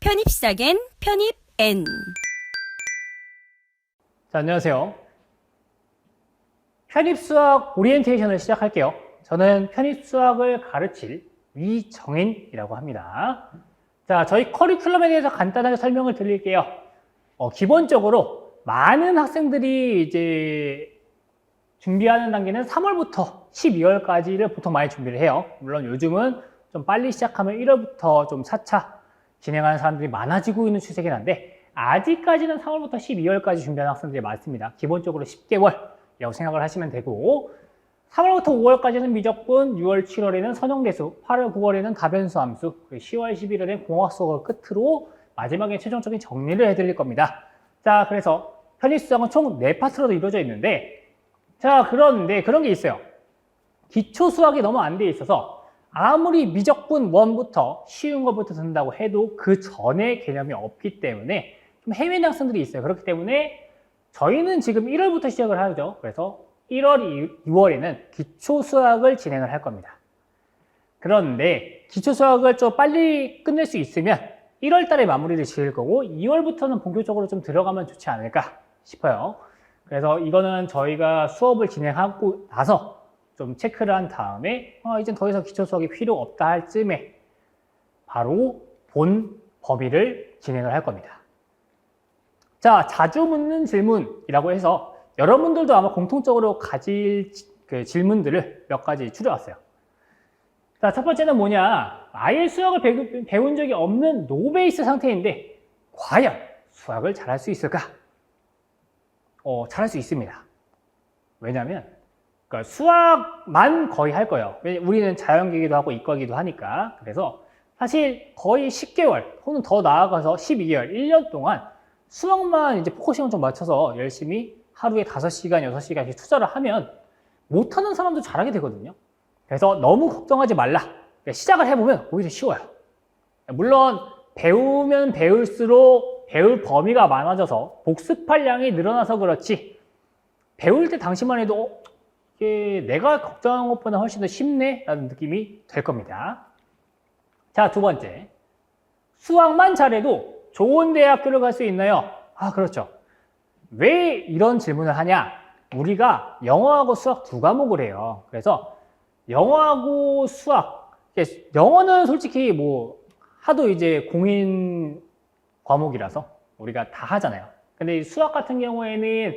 편입 시작엔 편입 N. 자, 안녕하세요. 편입수학 오리엔테이션을 시작할게요. 저는 편입수학을 가르칠 위정인이라고 합니다. 자, 저희 커리큘럼에 대해서 간단하게 설명을 드릴게요. 어, 기본적으로 많은 학생들이 이제 준비하는 단계는 3월부터 12월까지를 보통 많이 준비를 해요. 물론 요즘은 좀 빨리 시작하면 1월부터 좀 4차 진행하는 사람들이 많아지고 있는 추세긴 한데 아직까지는 3월부터 12월까지 준비하는 학생들이 많습니다. 기본적으로 10개월이라고 생각을 하시면 되고 3월부터 5월까지는 미적분, 6월, 7월에는 선형대수, 8월, 9월에는 다변수 함수, 그리고 10월, 11월엔 공학 수학을 끝으로 마지막에 최종적인 정리를 해드릴 겁니다. 자, 그래서 편입수학은 총 4파트로 이루어져 있는데 자, 그런데 그런 게 있어요. 기초 수학이 너무 안 돼 있어서 아무리 미적분 1부터 쉬운 것부터 든다고 해도 그 전에 개념이 없기 때문에 좀 헤매는 학생들이 있어요. 그렇기 때문에 저희는 지금 1월부터 시작을 하죠. 그래서 1월, 2월에는 기초 수학을 진행을 할 겁니다. 그런데 기초 수학을 좀 빨리 끝낼 수 있으면 1월 달에 마무리를 지을 거고 2월부터는 본격적으로 좀 들어가면 좋지 않을까 싶어요. 그래서 이거는 저희가 수업을 진행하고 나서 좀 체크를 한 다음에 어, 이젠 더 이상 기초 수학이 필요 없다 할 쯤에 바로 본 범위를 진행을 할 겁니다. 자, 자주 묻는 질문이라고 해서 여러분들도 아마 공통적으로 가질 지- 그 질문들을 몇 가지 추려왔어요. 자, 첫 번째는 뭐냐? 아예 수학을 배우- 배운 적이 없는 노베이스 상태인데 과연 수학을 잘할 수 있을까? 어, 잘할 수 있습니다. 왜냐하면 그러니까 수학만 거의 할 거예요. 우리는 자연계기도 하고 이과기도 하니까. 그래서 사실 거의 10개월 혹은 더 나아가서 12개월, 1년 동안 수학만 이제 포커싱을 좀 맞춰서 열심히 하루에 5시간, 6시간씩 투자를 하면 못하는 사람도 잘하게 되거든요. 그래서 너무 걱정하지 말라. 그러니까 시작을 해보면 오히려 쉬워요. 물론 배우면 배울수록 배울 범위가 많아져서 복습할 양이 늘어나서 그렇지 배울 때 당시만 해도 어, 이게 내가 걱정한 것보다 훨씬 더 쉽네 라는 느낌이 될 겁니다. 자, 두 번째. 수학만 잘해도 좋은 대학교를 갈 수 있나요? 아, 그렇죠. 왜 이런 질문을 하냐? 우리가 영어하고 수학 두 과목을 해요. 그래서 영어하고 수학, 영어는 솔직히 뭐 하도 이제 공인 과목이라서 우리가 다 하잖아요. 근데 이 수학 같은 경우에는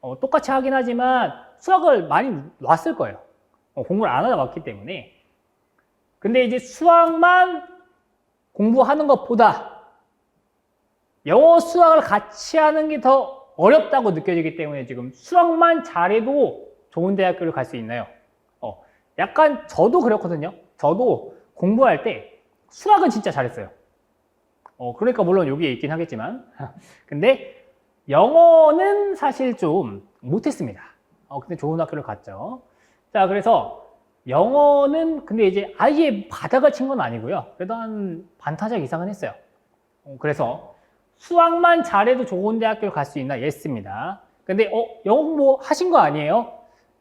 어, 똑같이 하긴 하지만 수학을 많이 놨을 거예요. 어, 공부를 안 하다 왔기 때문에. 근데 이제 수학만 공부하는 것보다 영어 수학을 같이 하는 게 더 어렵다고 느껴지기 때문에 지금 수학만 잘해도 좋은 대학교를 갈 수 있나요? 어, 약간 저도 그렇거든요. 저도 공부할 때 수학은 진짜 잘했어요. 어, 그러니까 물론 여기에 있긴 하겠지만. 근데 영어는 사실 좀 못했습니다. 어, 근데 좋은 학교를 갔죠. 자, 그래서 영어는 근데 이제 아예 바닥을 친 건 아니고요. 그래도 한 반타작 이상은 했어요. 어, 그래서 수학만 잘해도 좋은 대학교를 갈 수 있나? 예스입니다. 근데 어, 영어 공부 하신 거 아니에요?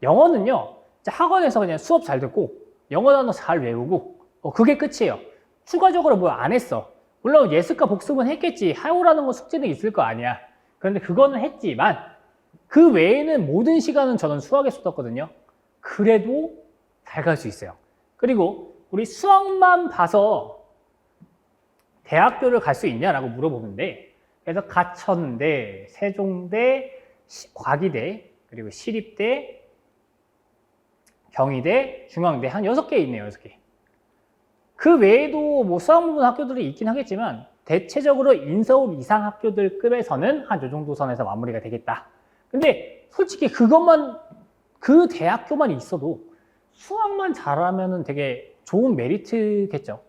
영어는요. 학원에서 그냥 수업 잘 듣고 영어 단어 잘 외우고 어, 그게 끝이에요. 추가적으로 뭐 안 했어. 물론 예습과 복습은 했겠지. 하오라는 거 숙제는 있을 거 아니야. 그런데 그거는 했지만 그 외에는 모든 시간은 저는 수학에 쏟았거든요. 그래도 잘 갈 수 있어요. 그리고 우리 수학만 봐서 대학교를 갈 수 있냐라고 물어보는데 그래서 가천대, 세종대, 시- 과기대, 그리고 시립대, 경희대, 중앙대 한 여섯 개 있네요. 여섯 개. 그 외에도 뭐 수학 부분 학교들이 있긴 하겠지만 대체적으로 인서울 이상 학교들 급에서는 한 요 정도 선에서 마무리가 되겠다. 근데 솔직히 그것만 그 대학교만 있어도 수학만 잘하면은 되게 좋은 메리트겠죠.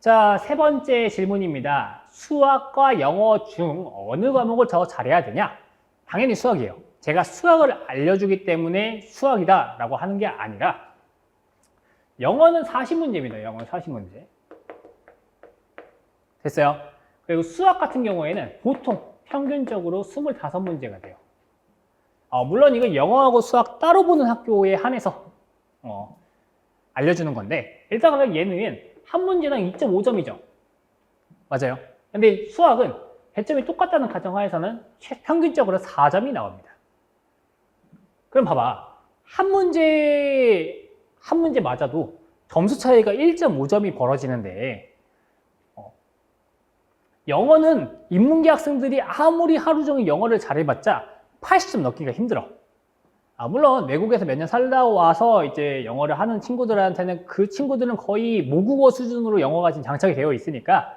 자, 세 번째 질문입니다. 수학과 영어 중 어느 과목을 더 잘해야 되냐? 당연히 수학이에요. 제가 수학을 알려주기 때문에 수학이다 라고 하는 게 아니라 영어는 40문제입니다. 영어 40문제. 됐어요? 그리고 수학 같은 경우에는 보통 평균적으로 25문제가 돼요. 어, 물론 이건 영어하고 수학 따로 보는 학교에 한해서 어, 알려주는 건데 일단 그럼 얘는 한 문제당 2.5점이죠. 맞아요. 근데 수학은 배점이 똑같다는 가정하에서는 최- 평균적으로 4점이 나옵니다. 그럼 봐봐. 한 문제, 한 문제 맞아도 점수 차이가 1.5점이 벌어지는데, 어, 영어는 인문계 학생들이 아무리 하루 종일 영어를 잘해봤자 80점 넣기가 힘들어. 아, 물론 외국에서 몇 년 살다 와서 이제 영어를 하는 친구들한테는 그 친구들은 거의 모국어 수준으로 영어가 지금 장착이 되어 있으니까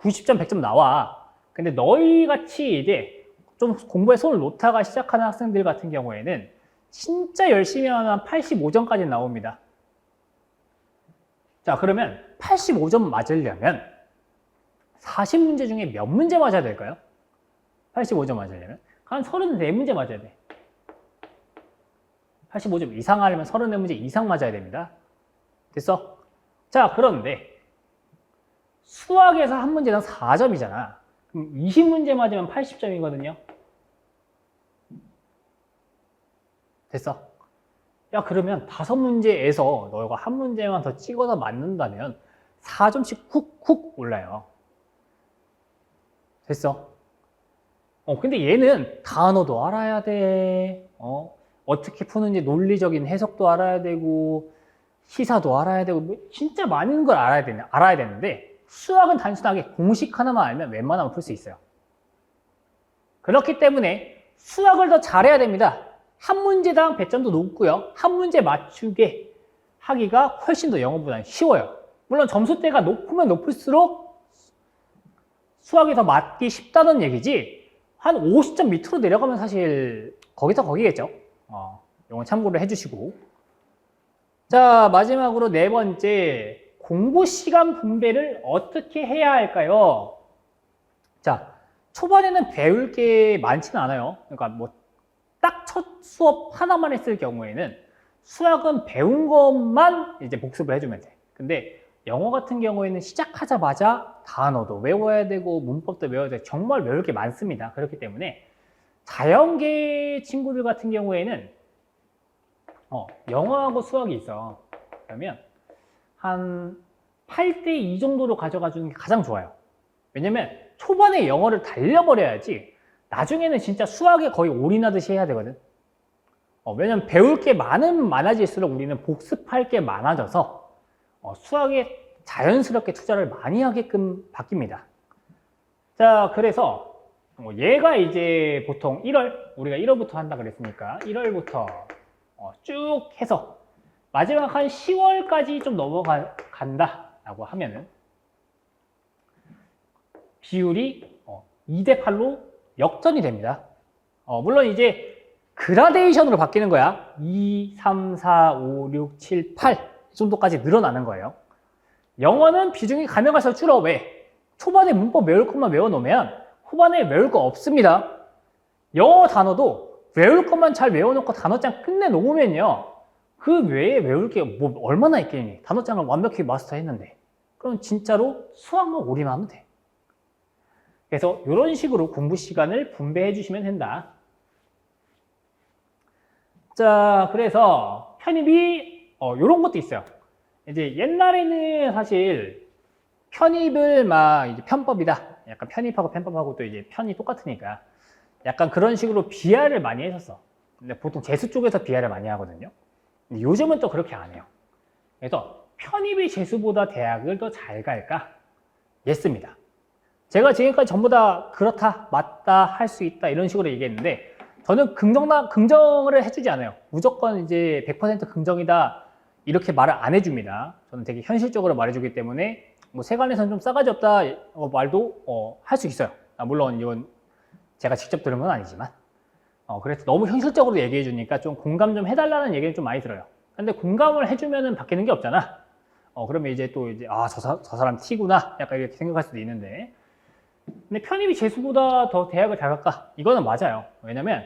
90점, 100점 나와. 근데 너희 같이 이제 좀 공부에 손을 놓다가 시작하는 학생들 같은 경우에는 진짜 열심히 하면 한 85점까지 나옵니다. 자, 그러면 85점 맞으려면 40문제 중에 몇 문제 맞아야 될까요? 85점 맞으려면? 한 34문제 맞아야 돼. 85점 이상 하려면 34문제 이상 맞아야 됩니다. 됐어? 자, 그런데 수학에서 한 문제당 4점이잖아. 그럼 20문제 맞으면 80점이거든요. 됐어? 야, 그러면 다섯 문제에서 너가 한 문제만 더 찍어서 맞는다면 4점씩 훅훅 올라요. 됐어? 어, 근데 얘는 단어도 알아야 돼. 어, 어떻게 푸는지 논리적인 해석도 알아야 되고, 시사도 알아야 되고, 뭐 진짜 많은 걸 알아야 되는, 알아야 되는데, 수학은 단순하게 공식 하나만 알면 웬만하면 풀 수 있어요. 그렇기 때문에 수학을 더 잘해야 됩니다. 한 문제당 배점도 높고요. 한 문제 맞추게 하기가 훨씬 더 영어보다는 쉬워요. 물론 점수대가 높으면 높을수록 수학이 더 맞기 쉽다는 얘기지 한 50점 밑으로 내려가면 사실 거기서 거기겠죠. 어, 이건 참고를 해주시고 자 마지막으로 네 번째 공부 시간 분배를 어떻게 해야 할까요? 자 초반에는 배울 게 많지는 않아요. 그러니까 뭐 딱 첫 수업 하나만 했을 경우에는 수학은 배운 것만 이제 복습을 해주면 돼. 근데 영어 같은 경우에는 시작하자마자 단어도 외워야 되고 문법도 외워야 돼. 정말 외울 게 많습니다. 그렇기 때문에 자연계 친구들 같은 경우에는 어, 영어하고 수학이 있어. 그러면 한 8대 2 정도로 가져가 주는 게 가장 좋아요. 왜냐면 초반에 영어를 달려버려야지 나중에는 진짜 수학에 거의 올인하듯이 해야 되거든. 어, 왜냐면 배울 게 많은 많아질수록 우리는 복습할 게 많아져서 어, 수학에 자연스럽게 투자를 많이 하게끔 바뀝니다. 자, 그래서 뭐 얘가 이제 보통 1월, 우리가 1월부터 한다 그랬으니까 1월부터 어, 쭉 해서 마지막 한 10월까지 좀 넘어간다라고 하면은 비율이 어, 2대 8로 역전이 됩니다. 어, 물론 이제 그라데이션으로 바뀌는 거야. 2, 3, 4, 5, 6, 7, 8 정도까지 늘어나는 거예요. 영어는 비중이 가면 갈수록 줄어. 왜? 초반에 문법 외울 것만 외워놓으면 후반에 외울 거 없습니다. 영어 단어도 외울 것만 잘 외워놓고 단어장 끝내놓으면요. 그 외에 외울 게 뭐 얼마나 있겠니? 단어장을 완벽히 마스터했는데. 그럼 진짜로 수학만 올인하면 돼. 그래서 이런 식으로 공부 시간을 분배해 주시면 된다. 자, 그래서 편입이 어, 이런 것도 있어요. 이제 옛날에는 사실 편입을 막 이제 편법이다. 약간 편입하고 편법하고 또 이제 편이 똑같으니까 약간 그런 식으로 비하를 많이 했었어. 근데 보통 재수 쪽에서 비하를 많이 하거든요. 요즘은 또 그렇게 안 해요. 그래서 편입이 재수보다 대학을 더 잘 갈까? 예스입니다. 제가 지금까지 전부 다 그렇다, 맞다, 할 수 있다 이런 식으로 얘기했는데 저는 긍정나, 긍정을 해주지 않아요. 무조건 이제 100% 긍정이다 이렇게 말을 안 해줍니다. 저는 되게 현실적으로 말해주기 때문에 뭐 세간에서는 좀 싸가지 없다 어, 말도 어, 할 수 있어요. 아, 물론 이건 제가 직접 들은 건 아니지만 어, 그래서 너무 현실적으로 얘기해 주니까 좀 공감 좀 해달라는 얘기는 좀 많이 들어요. 근데 공감을 해주면은 바뀌는 게 없잖아. 어, 그러면 이제 또 이제 아, 저, 사람 T구나 약간 이렇게 생각할 수도 있는데 근데 편입이 재수보다 더 대학을 잘 갈까? 이거는 맞아요. 왜냐면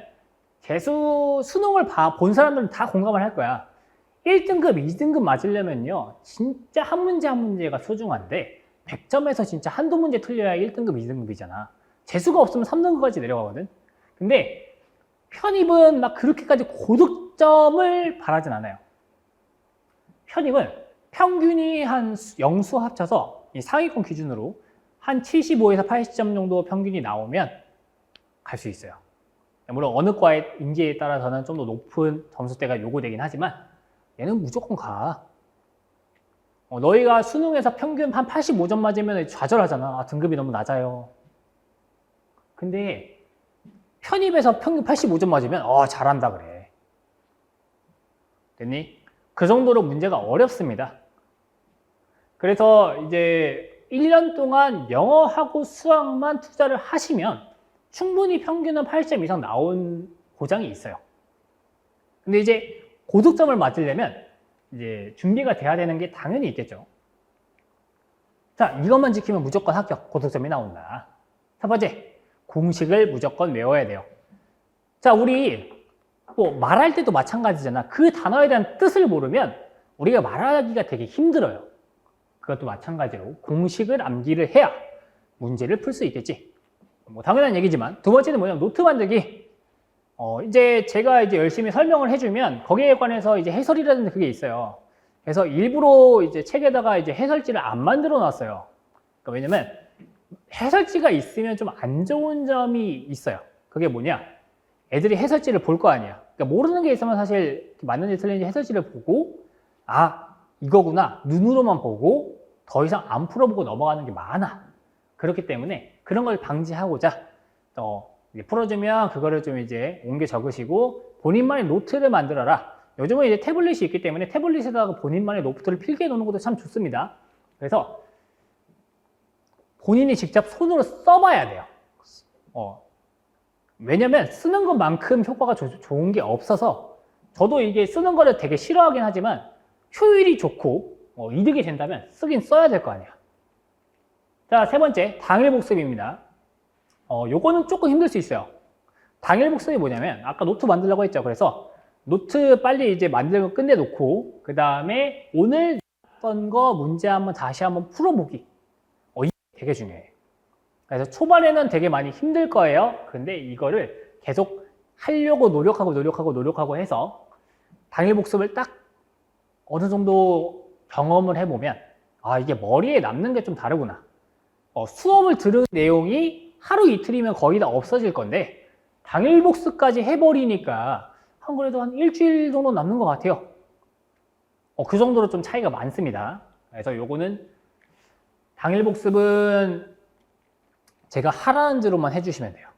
재수 수능을 봐, 본 사람들은 다 공감을 할 거야. 1등급, 2등급 맞으려면요. 진짜 한 문제 한 문제가 소중한데 100점에서 진짜 한두 문제 틀려야 1등급, 2등급이잖아. 재수가 없으면 3등급까지 내려가거든. 근데 편입은 막 그렇게까지 고득점을 바라진 않아요. 편입은 평균이 한 수- 영수 합쳐서 이 상위권 기준으로 한 75에서 80점 정도 평균이 나오면 갈 수 있어요. 물론 어느 과의 인지에 따라서는 좀 더 높은 점수대가 요구되긴 하지만 얘는 무조건 가. 어, 너희가 수능에서 평균 한 85점 맞으면 좌절하잖아. 아, 등급이 너무 낮아요. 근데 편입에서 평균 85점 맞으면 어 잘한다 그래. 됐니? 그 정도로 문제가 어렵습니다. 그래서 이제 1년 동안 영어하고 수학만 투자를 하시면 충분히 평균은 8점 이상 나온 보장이 있어요. 근데 이제 고득점을 맞으려면 이제 준비가 돼야 되는 게 당연히 있겠죠. 자, 이것만 지키면 무조건 합격, 고득점이 나온다. 첫 번째, 공식을 무조건 외워야 돼요. 자, 우리 뭐 말할 때도 마찬가지잖아. 그 단어에 대한 뜻을 모르면 우리가 말하기가 되게 힘들어요. 그것도 마찬가지로 공식을 암기를 해야 문제를 풀 수 있겠지. 뭐 당연한 얘기지만 두 번째는 뭐냐면 노트 만들기. 어, 이제 제가 이제 열심히 설명을 해주면 거기에 관해서 이제 해설이라는 그게 있어요. 그래서 일부러 이제 책에다가 이제 해설지를 안 만들어 놨어요. 그러니까 왜냐면 해설지가 있으면 좀 안 좋은 점이 있어요. 그게 뭐냐? 애들이 해설지를 볼 거 아니야. 그러니까 모르는 게 있으면 사실 맞는지 틀린지 해설지를 보고 아 이거구나 눈으로만 보고 더 이상 안 풀어보고 넘어가는 게 많아. 그렇기 때문에 그런 걸 방지하고자 어, 풀어주면 그거를 좀 이제 옮겨 적으시고 본인만의 노트를 만들어라. 요즘은 이제 태블릿이 있기 때문에 태블릿에다가 본인만의 노트를 필기해 놓는 것도 참 좋습니다. 그래서 본인이 직접 손으로 써봐야 돼요. 어, 왜냐면 쓰는 것만큼 효과가 조- 좋은 게 없어서 저도 이게 쓰는 거를 되게 싫어하긴 하지만 효율이 좋고 어, 이득이 된다면 쓰긴 써야 될 거 아니야. 자, 세 번째, 당일 복습입니다. 어, 요거는 조금 힘들 수 있어요. 당일 복습이 뭐냐면 아까 노트 만들려고 했죠. 그래서 노트 빨리 이제 만들고 끝내놓고 그 다음에 오늘 했던 거 문제 한번 다시 한번 풀어보기. 어, 이게 되게 중요해. 그래서 초반에는 되게 많이 힘들 거예요. 근데 이거를 계속 하려고 노력하고 노력하고 노력하고 해서 당일 복습을 딱 어느 정도 경험을 해보면 아 이게 머리에 남는 게 좀 다르구나. 어, 수업을 들은 내용이 하루 이틀이면 거의 다 없어질 건데 당일 복습까지 해버리니까 한 그래도 한 일주일 정도 남는 것 같아요. 어, 그 정도로 좀 차이가 많습니다. 그래서 요거는 당일 복습은 제가 하라는 대로만 해주시면 돼요.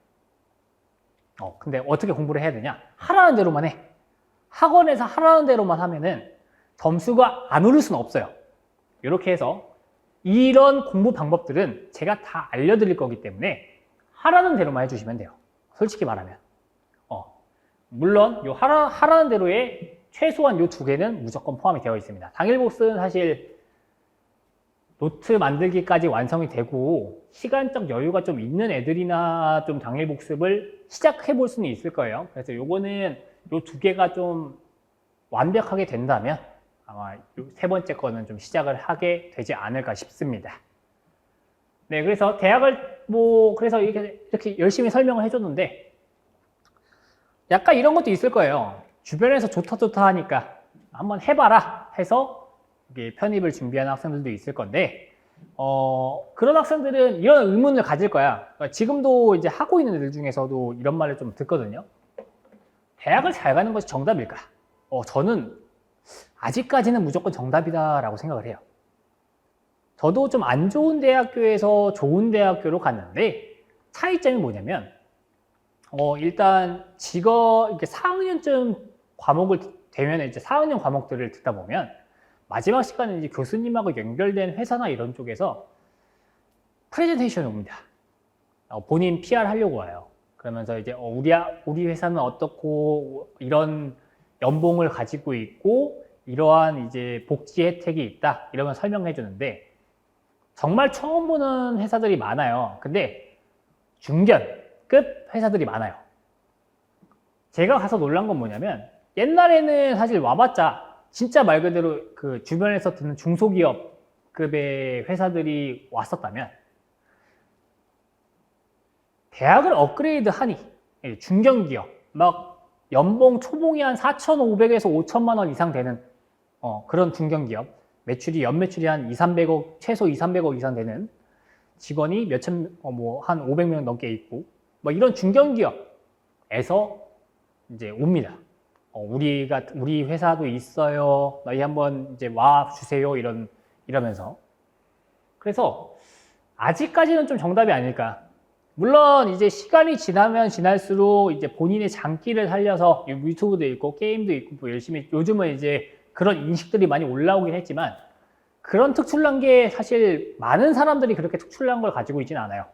어, 근데 어떻게 공부를 해야 되냐? 하라는 대로만 해. 학원에서 하라는 대로만 하면은 점수가 안 오를 수는 없어요. 이렇게 해서 이런 공부 방법들은 제가 다 알려드릴 거기 때문에 하라는 대로만 해주시면 돼요. 솔직히 말하면. 어, 물론 요 하라, 하라는 대로의 최소한 요 두 개는 무조건 포함이 되어 있습니다. 당일 복습은 사실 노트 만들기까지 완성이 되고 시간적 여유가 좀 있는 애들이나 좀 당일 복습을 시작해 볼 수는 있을 거예요. 그래서 요거는 요 두 개가 좀 완벽하게 된다면 아마 요세 번째 거는 좀 시작을 하게 되지 않을까 싶습니다. 네, 그래서 대학을 뭐 그래서 이렇게, 이렇게 열심히 설명을 해줬는데 약간 이런 것도 있을 거예요. 주변에서 좋다 좋다 하니까 한번 해봐라 해서 편입을 준비하는 학생들도 있을 건데 어, 그런 학생들은 이런 의문을 가질 거야. 그러니까 지금도 이제 하고 있는 애들 중에서도 이런 말을 좀 듣거든요. 대학을 잘 가는 것이 정답일까? 어, 저는 아직까지는 무조건 정답이다라고 생각을 해요. 저도 좀 안 좋은 대학교에서 좋은 대학교로 갔는데 차이점이 뭐냐면 어, 일단 직업 이렇게 4학년쯤 과목을 되면 이제 4학년 과목들을 듣다 보면 마지막 시간에 이제 교수님하고 연결된 회사나 이런 쪽에서 프레젠테이션이 옵니다. 어, 본인 PR 하려고 와요. 그러면서 이제 어, 우리 아- 우리 회사는 어떻고 이런 연봉을 가지고 있고 이러한 이제 복지 혜택이 있다 이러면 설명해 주는데 정말 처음 보는 회사들이 많아요. 근데 중견급 회사들이 많아요. 제가 가서 놀란 건 뭐냐면 옛날에는 사실 와봤자 진짜 말 그대로 그 주변에서 듣는 중소기업급의 회사들이 왔었다면 대학을 업그레이드 하니 예, 중견기업 막 연봉 초봉이 한 4,500에서 5천만 원 이상 되는 어, 그런 중견기업 매출이 연 매출이 한 2, 300억 최소 2, 300억 이상 되는 직원이 몇천 뭐한 500명 넘게 있고 뭐 이런 중견기업에서 이제 옵니다. 어, 우리가 우리 회사도 있어요. 너희 한번 이제 와 주세요. 이런 이러면서 그래서 아직까지는 좀 정답이 아닐까. 물론 이제 시간이 지나면 지날수록 이제 본인의 장기를 살려서 유튜브도 있고 게임도 있고 뭐 열심히 요즘은 이제 그런 인식들이 많이 올라오긴 했지만 그런 특출난 게 사실 많은 사람들이 그렇게 특출난 걸 가지고 있지는 않아요.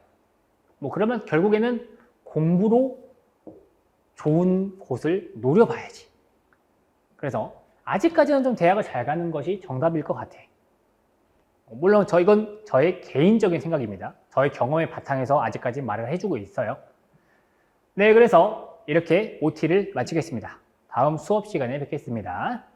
뭐 그러면 결국에는 공부로 좋은 곳을 노려봐야지. 그래서 아직까지는 좀 대학을 잘 가는 것이 정답일 것 같아. 물론 저 이건 저의 개인적인 생각입니다. 저의 경험의 바탕에서 아직까지 말을 해주고 있어요. 네, 그래서 이렇게 OT를 마치겠습니다. 다음 수업 시간에 뵙겠습니다.